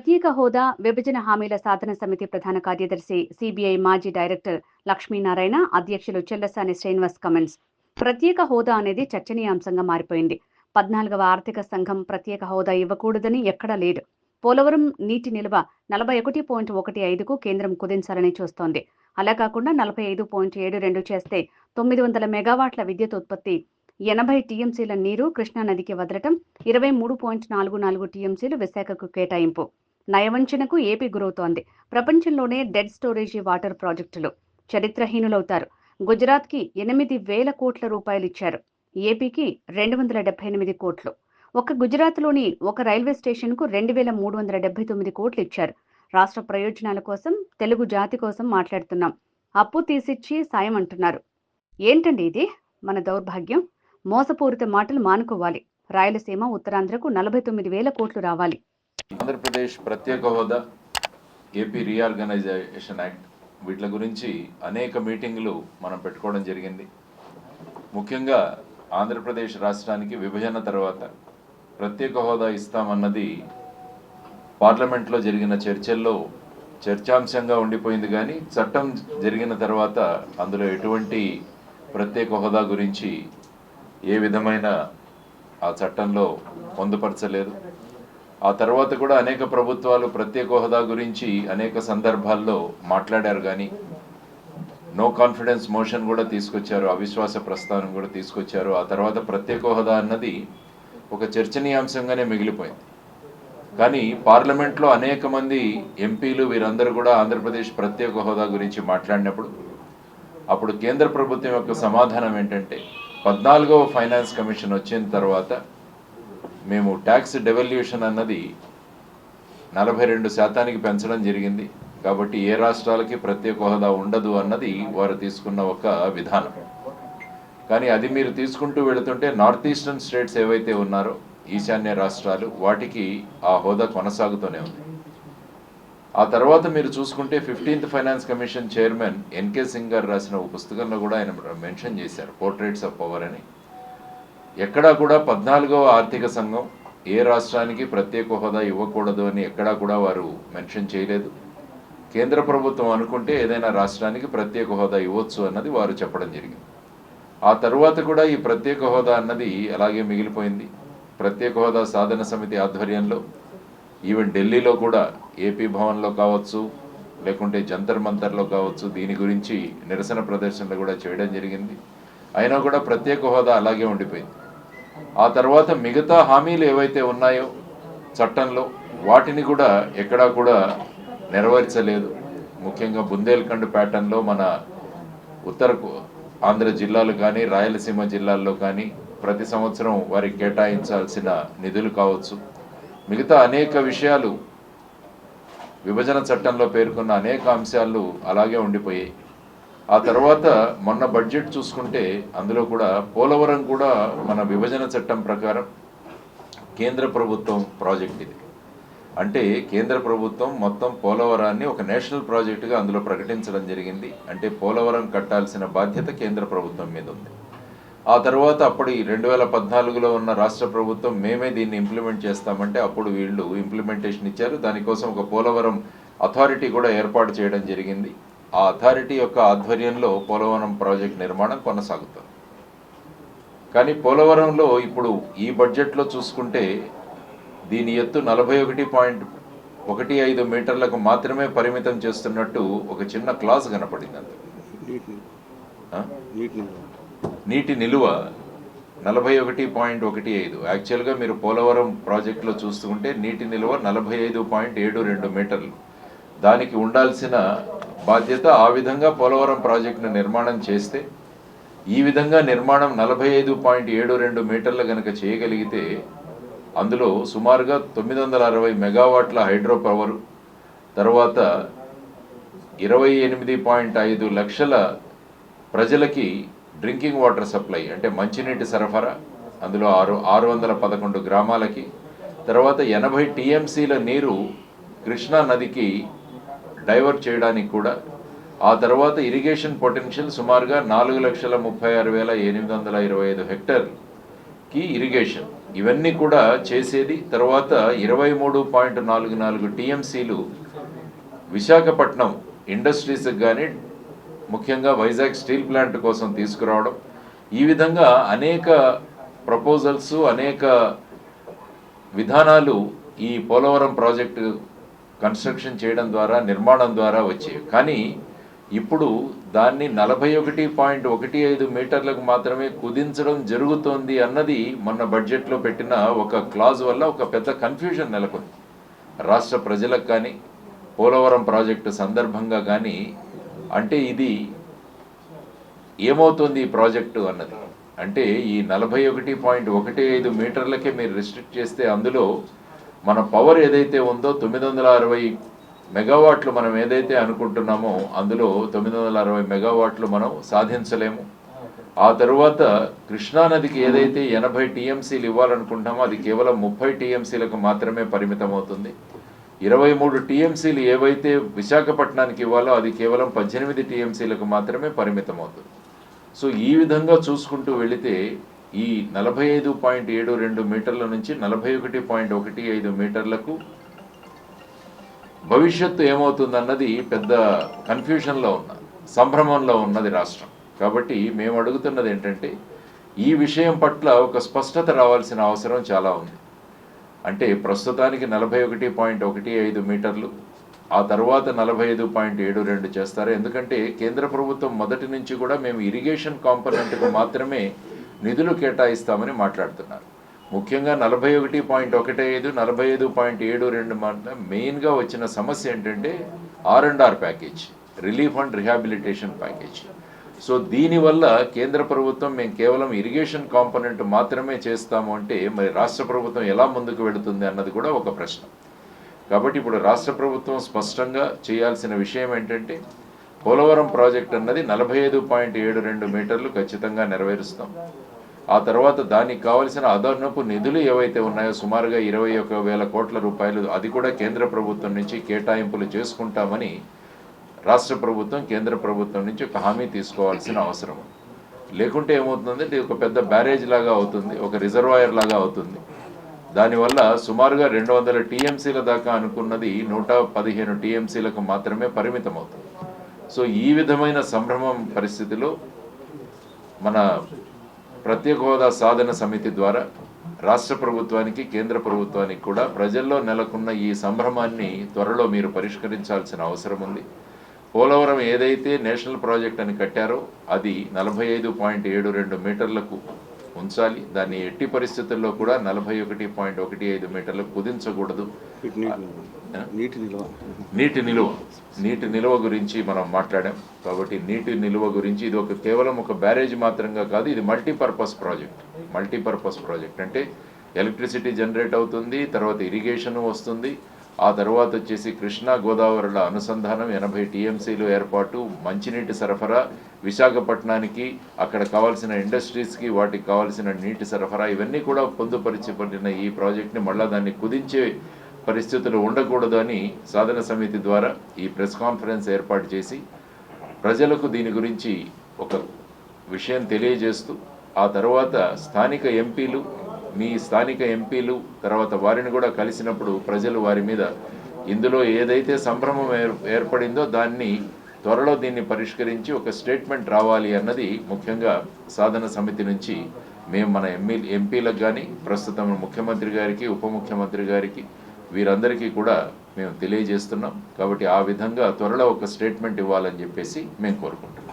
ప్రత్యేక హోదా విభజన హామీల సాధన సమితి ప్రధాన కార్యదర్శి సిబిఐ మాజీ డైరెక్టర్ లక్ష్మీనారాయణ అధ్యక్షులు చెల్లసాని శ్రీనివాస్ కమెంట్స్. ప్రత్యేక హోదా అనేది చర్చనీయాంశంగా మారిపోయింది. పద్నాలుగవ ఆర్థిక సంఘం ప్రత్యేక హోదా ఇవ్వకూడదని ఎక్కడా లేదు. పోలవరం నీటి నిల్వ నలభై ఒకటి పాయింట్ ఒకటి ఐదుకు కేంద్రం కుదించాలని చూస్తోంది. అలా కాకుండా నలభై ఐదు పాయింట్ ఏడు రెండు చేస్తే తొమ్మిది వందల మెగావాట్ల విద్యుత్ ఉత్పత్తి ఎనభై టీఎంసీల నీరు కృష్ణానదికి వదలటం ఇరవై మూడు పాయింట్ నాలుగు నాలుగు టీఎంసీలు విశాఖకు కేటాయింపు. నయవంచనకు ఏపీ గురవుతోంది. ప్రపంచంలోనే డెడ్ స్టోరేజీ వాటర్ ప్రాజెక్టులు చరిత్రహీనులవుతారు. గుజరాత్కి ఎనిమిది వేల కోట్ల రూపాయలు ఇచ్చారు. ఏపీకి రెండు వందల డెబ్బై ఎనిమిది కోట్లు. ఒక గుజరాత్లోని ఒక రైల్వే స్టేషన్కు రెండు వేల మూడు వందల డెబ్బై తొమ్మిది కోట్లు ఇచ్చారు. రాష్ట్ర ప్రయోజనాల కోసం తెలుగు జాతి కోసం మాట్లాడుతున్నాం. అప్పు తీసిచ్చి సాయం అంటున్నారు. ఏంటండి ఇది? మన దౌర్భాగ్యం? మోసపూరిత మాటలు మానుకోవాలి. రాయలసీమ ఉత్తరాంధ్రకు నలభై తొమ్మిది వేల కోట్లు రావాలి. ఆంధ్రప్రదేశ్ ప్రత్యేక హోదా ఏపీ రీఆర్గనైజేషన్ యాక్ట్ వీటి గురించి అనేక మీటింగులు మనం పెట్టుకోవడం జరిగింది. ముఖ్యంగా ఆంధ్రప్రదేశ్ రాష్ట్రానికి విభజన తర్వాత ప్రత్యేక హోదా ఇస్తామన్నది పార్లమెంట్లో జరిగిన చర్చల్లో చర్చాంశంగా ఉండిపోయింది కానీ చట్టం జరిగిన తర్వాత అందులో ఎటువంటి ప్రత్యేక హోదా గురించి ఏ విధమైన ఆ చట్టంలో పొందుపరచలేదు. ఆ తర్వాత కూడా అనేక ప్రభుత్వాలు ప్రత్యేక హోదా గురించి అనేక సందర్భాల్లో మాట్లాడారు కానీ నో కాన్ఫిడెన్స్ మోషన్ కూడా తీసుకొచ్చారు అవిశ్వాస ప్రస్తావన కూడా తీసుకొచ్చారు. ఆ తర్వాత ప్రత్యేక హోదా అన్నది ఒక చర్చనీయాంశంగానే మిగిలిపోయింది. కానీ పార్లమెంట్లో అనేక మంది ఎంపీలు వీరందరూ కూడా ఆంధ్రప్రదేశ్ ప్రత్యేక హోదా గురించి మాట్లాడినప్పుడు అప్పుడు కేంద్ర ప్రభుత్వం యొక్క సమాధానం ఏంటంటే పద్నాలుగవ ఫైనాన్స్ కమిషన్ వచ్చిన తర్వాత మేము ట్యాక్స్ డెవల్యూషన్ అన్నది నలభై రెండు శాతానికి పెంచడం జరిగింది. కాబట్టి ఏ రాష్ట్రాలకి ప్రత్యేక హోదా ఉండదు అన్నది వారు తీసుకున్న ఒక విధానం. కానీ అది మీరు తీసుకుంటూ వెళుతుంటే నార్త్ ఈస్టర్న్ స్టేట్స్ ఏవైతే ఉన్నారో ఈశాన్య రాష్ట్రాలు వాటికి ఆ హోదా కొనసాగుతూనే ఉంది. ఆ తర్వాత మీరు చూసుకుంటే fifteenth finance commission chairman N K Singh garu రాసిన ఒక పుస్తకంలో కూడా ఆయన మెన్షన్ చేశారు పోర్ట్రేట్స్ ఆఫ్ పవర్ అని. ఎక్కడా కూడా పద్నాలుగవ ఆర్థిక సంఘం ఏ రాష్ట్రానికి ప్రత్యేక హోదా ఇవ్వకూడదు అని ఎక్కడా కూడా వారు మెన్షన్ చేయలేదు. కేంద్ర ప్రభుత్వం అనుకుంటే ఏదైనా రాష్ట్రానికి ప్రత్యేక హోదా ఇవ్వచ్చు అన్నది వారు చెప్పడం జరిగింది. ఆ తరువాత కూడా ఈ ప్రత్యేక హోదా అన్నది అలాగే మిగిలిపోయింది. ప్రత్యేక హోదా సాధన సమితి ఆధ్వర్యంలో ఈవెన్ ఢిల్లీలో కూడా ఏపీ భవన్లో కావచ్చు లేకుంటే జంతర్ మంతర్లో కావచ్చు దీని గురించి నిరసన ప్రదర్శనలు కూడా చేయడం జరిగింది. అయినా కూడా ప్రత్యేక హోదా అలాగే ఉండిపోయింది. ఆ తర్వాత మిగతా హామీలు ఏవైతే ఉన్నాయో చట్టంలో వాటిని కూడా ఎక్కడా కూడా నెరవేర్చలేదు. ముఖ్యంగా బుందేల్ఖండ్ ప్యాటర్న్లో మన ఉత్తర ఆంధ్ర జిల్లాలు కానీ రాయలసీమ జిల్లాల్లో కానీ ప్రతి సంవత్సరం వారికి కేటాయించాల్సిన నిధులు కావచ్చు. మిగతా అనేక విషయాలు విభజన చట్టంలో పేర్కొన్న అనేక అంశాలు అలాగే ఉండిపోయాయి. ఆ తర్వాత మొన్న బడ్జెట్ చూసుకుంటే అందులో కూడా పోలవరం కూడా మన విభజన చట్టం ప్రకారం కేంద్ర ప్రభుత్వం ప్రాజెక్ట్ ఇది. అంటే కేంద్ర ప్రభుత్వం మొత్తం పోలవరాన్ని ఒక నేషనల్ ప్రాజెక్టుగా అందులో ప్రకటించడం జరిగింది. అంటే పోలవరం కట్టాల్సిన బాధ్యత కేంద్ర ప్రభుత్వం మీద ఉంది. ఆ తర్వాత అప్పుడు ఈ రెండు వేల పద్నాలుగులో ఉన్న రాష్ట్ర ప్రభుత్వం మేమే దీన్ని ఇంప్లిమెంట్ చేస్తామంటే అప్పుడు వీళ్ళు ఇంప్లిమెంటేషన్ ఇచ్చారు. దానికోసం ఒక పోలవరం అథారిటీ కూడా ఏర్పాటు చేయడం జరిగింది. ఆ అథారిటీ యొక్క ఆధ్వర్యంలో పోలవరం ప్రాజెక్ట్ నిర్మాణం కొనసాగుతుంది. కానీ పోలవరంలో ఇప్పుడు ఈ బడ్జెట్లో చూసుకుంటే దీని ఎత్తు నలభై ఒకటి పాయింట్ ఒకటి ఐదు మీటర్లకు మాత్రమే పరిమితం చేస్తున్నట్టు ఒక చిన్న క్లాస్ కనపడింది? నీటి నీటి నిలువ నలభై ఒకటి పాయింట్ ఒకటి ఐదు. యాక్చువల్గా మీరు పోలవరం ప్రాజెక్టులో చూస్తుంటే నీటి నిలువ నలభై ఐదు పాయింట్ ఏడు రెండు మీటర్లు. దానికి ఉండాల్సిన బాధ్యత ఆ విధంగా పోలవరం ప్రాజెక్టును నిర్మాణం చేస్తే ఈ విధంగా నిర్మాణం నలభై ఐదు పాయింట్ ఏడు రెండు మీటర్లు కనుక చేయగలిగితే అందులో సుమారుగా తొమ్మిది వందల అరవై మెగావాట్ల హైడ్రో పవర్ తర్వాత ఇరవై ఎనిమిది పాయింట్ ఐదు లక్షల ప్రజలకి డ్రింకింగ్ వాటర్ సప్లై అంటే మంచినీటి సరఫరా అందులో ఆరు ఆరు వందల పదకొండు గ్రామాలకి తర్వాత ఎనభై టీఎంసీల నీరు కృష్ణా నదికి డైవర్ట్ చేయడానికి కూడా ఆ తర్వాత ఇరిగేషన్ పొటెన్షియల్ సుమారుగా నాలుగు లక్షల ముప్పై ఆరు వేల ఎనిమిది వందల ఇరవై ఐదు హెక్టర్కి ఇరిగేషన్. ఇవన్నీ కూడా చేసేది తర్వాత ఇరవై మూడు పాయింట్ నాలుగు నాలుగు టీఎంసీలు విశాఖపట్నం ఇండస్ట్రీస్కి కానీ ముఖ్యంగా వైజాగ్ స్టీల్ ప్లాంట్ కోసం తీసుకురావడం. ఈ విధంగా అనేక ప్రపోజల్స్ అనేక విధానాలు ఈ పోలవరం ప్రాజెక్టు కన్స్ట్రక్షన్ చేయడం ద్వారా నిర్మాణం ద్వారా వచ్చేవి. కానీ ఇప్పుడు దాన్ని నలభై ఒకటి పాయింట్ ఒకటి ఐదు మీటర్లకు మాత్రమే కుదించడం జరుగుతోంది అన్నది మొన్న బడ్జెట్లో పెట్టిన ఒక క్లాజ్ వల్ల ఒక పెద్ద కన్ఫ్యూజన్ నెలకొంది. రాష్ట్ర ప్రజలకు కానీ పోలవరం ప్రాజెక్టు సందర్భంగా కానీ అంటే ఇది ఏమవుతుంది ఈ ప్రాజెక్టు అన్నది. అంటే ఈ నలభై ఒకటి పాయింట్ ఒకటి ఐదు మీటర్లకే మీరు రిస్ట్రిక్ట్ చేస్తే అందులో మన పవర్ ఏదైతే ఉందో తొమ్మిది వందల అరవై మెగావాట్లు మనం ఏదైతే అనుకుంటున్నామో అందులో తొమ్మిది వందల అరవై మెగావాట్లు మనం సాధించలేము. ఆ తరువాత కృష్ణానదికి ఏదైతే ఎనభై టీఎంసీలు ఇవ్వాలనుకుంటామో అది కేవలం ముప్పై టీఎంసీలకు మాత్రమే పరిమితం అవుతుంది ఇరవై మూడు టీఎంసీలు ఏవైతే విశాఖపట్నానికి ఇవ్వాలో అది కేవలం పద్దెనిమిది టీఎంసీలకు మాత్రమే పరిమితం అవుతుంది సో ఈ విధంగా చూసుకుంటూ వెళితే ఈ నలభై ఐదు పాయింట్ ఏడు రెండు మీటర్ల నుంచి నలభై ఒకటి పాయింట్ ఒకటి ఐదు మీటర్లకు భవిష్యత్తు ఏమవుతుందన్నది పెద్ద కన్ఫ్యూషన్లో ఉన్న సంభ్రమంలో ఉన్నది రాష్ట్రం. కాబట్టి మేము అడుగుతున్నది ఏంటంటే ఈ విషయం పట్ల ఒక స్పష్టత రావాల్సిన అవసరం చాలా ఉంది. అంటే ప్రస్తుతానికి నలభై ఒకటి పాయింట్ ఒకటి ఐదు మీటర్లు ఆ తర్వాత నలభై ఐదు పాయింట్ ఏడు రెండు చేస్తారు. ఎందుకంటే కేంద్ర ప్రభుత్వం మొదటి నుంచి కూడా మేము ఇరిగేషన్ కాంపనెంట్కు మాత్రమే నిధులు కేటాయిస్తామని మాట్లాడుతున్నారు. ముఖ్యంగా నలభై ఒకటి పాయింట్ ఒకటి ఐదు నలభై ఐదు పాయింట్ ఏడు రెండు మెయిన్గా వచ్చిన సమస్య ఏంటంటే R and R package relief and rehabilitation package. So దీనివల్ల కేంద్ర ప్రభుత్వం మేము కేవలం ఇరిగేషన్ కాంపొనెంట్ మాత్రమే చేస్తాము అంటే మరి రాష్ట్ర ప్రభుత్వం ఎలా ముందుకు వెళుతుంది అన్నది కూడా ఒక ప్రశ్న. కాబట్టి ఇప్పుడు రాష్ట్ర ప్రభుత్వం స్పష్టంగా చేయాల్సిన విషయం ఏంటంటే పోలవరం ప్రాజెక్ట్ అన్నది నలభై ఐదు పాయింట్ ఏడు రెండు మీటర్లు ఖచ్చితంగా నెరవేరుస్తాం. ఆ తర్వాత దానికి కావలసిన అదనపు నిధులు ఏవైతే ఉన్నాయో సుమారుగా ఇరవై ఒక వేల కోట్ల రూపాయలు అది కూడా కేంద్ర ప్రభుత్వం నుంచి కేటాయింపులు చేసుకుంటామని రాష్ట్ర ప్రభుత్వం కేంద్ర ప్రభుత్వం నుంచి ఒక హామీ తీసుకోవాల్సిన అవసరం. లేకుంటే ఏమవుతుందంటే ఇది ఒక పెద్ద బ్యారేజ్ లాగా అవుతుంది ఒక రిజర్వాయర్ లాగా అవుతుంది. దానివల్ల సుమారుగా రెండు వందల టీఎంసీల దాకా అనుకున్నది నూట పదిహేను టీఎంసీలకు మాత్రమే పరిమితం అవుతుంది సో ఈ విధమైన సంభ్రమం పరిస్థితిలో మన ప్రత్యేక హోదా సాధన సమితి ద్వారా రాష్ట్ర ప్రభుత్వానికి కేంద్ర ప్రభుత్వానికి కూడా ప్రజల్లో నెలకొన్న ఈ సంభ్రమాన్ని త్వరలో మీరు పరిష్కరించాల్సిన అవసరం ఉంది. పోలవరం ఏదైతే నేషనల్ ప్రాజెక్ట్ అని కట్టారో అది నలభై ఐదు పాయింట్ ఏడు రెండు మీటర్లకు ఉంచాలి. దాన్ని ఎట్టి పరిస్థితుల్లో కూడా నలభై ఒకటి పాయింట్ ఒకటి ఐదు మీటర్లకు కుదించకూడదు. నీటి నిల్వ. నీటి నిలువ. నీటి నిలువ గురించి మనం మాట్లాడాం. కాబట్టి నీటి నిలువ గురించి ఇది ఒక కేవలం ఒక బ్యారేజ్ మాత్రంగా కాదు ఇది మల్టీపర్పస్ ప్రాజెక్ట్. మల్టీపర్పస్ ప్రాజెక్ట్ అంటే ఎలక్ట్రిసిటీ జనరేట్ అవుతుంది తర్వాత ఇరిగేషన్ వస్తుంది ఆ తర్వాత వచ్చేసి కృష్ణా గోదావరిల అనుసంధానం ఎనభై టీఎంసీలు ఏర్పాటు మంచినీటి సరఫరా విశాఖపట్నానికి అక్కడ కావాల్సిన ఇండస్ట్రీస్కి వాటికి కావాల్సిన నీటి సరఫరా ఇవన్నీ కూడా పొందుపరిచబడిన ఈ ప్రాజెక్ట్ని మళ్ళా దాన్ని కుదించే పరిస్థితులు ఉండకూడదు అని సాధన సమితి ద్వారా ఈ ప్రెస్ కాన్ఫరెన్స్ ఏర్పాటు చేసి ప్రజలకు దీని గురించి ఒక విషయం తెలియజేస్తూ ఆ తర్వాత స్థానిక ఎంపీలు మీ స్థానిక ఎంపీలు తర్వాత వారిని కూడా కలిసినప్పుడు ప్రజలు వారి మీద ఇందులో ఏదైతే సంభ్రమం ఏర్ ఏర్పడిందో దాన్ని త్వరలో దీన్ని పరిష్కరించి ఒక స్టేట్మెంట్ రావాలి అన్నది ముఖ్యంగా సాధన సమితి నుంచి మేము మన ఎంపీ ఎంపీలకు కానీ ప్రస్తుతం ముఖ్యమంత్రి గారికి ఉప ముఖ్యమంత్రి గారికి వీరందరికీ కూడా మేము తెలియజేస్తున్నాం. కాబట్టి ఆ విధంగా త్వరలో ఒక స్టేట్మెంట్ ఇవ్వాలని చెప్పేసి మేము కోరుకుంటున్నాం.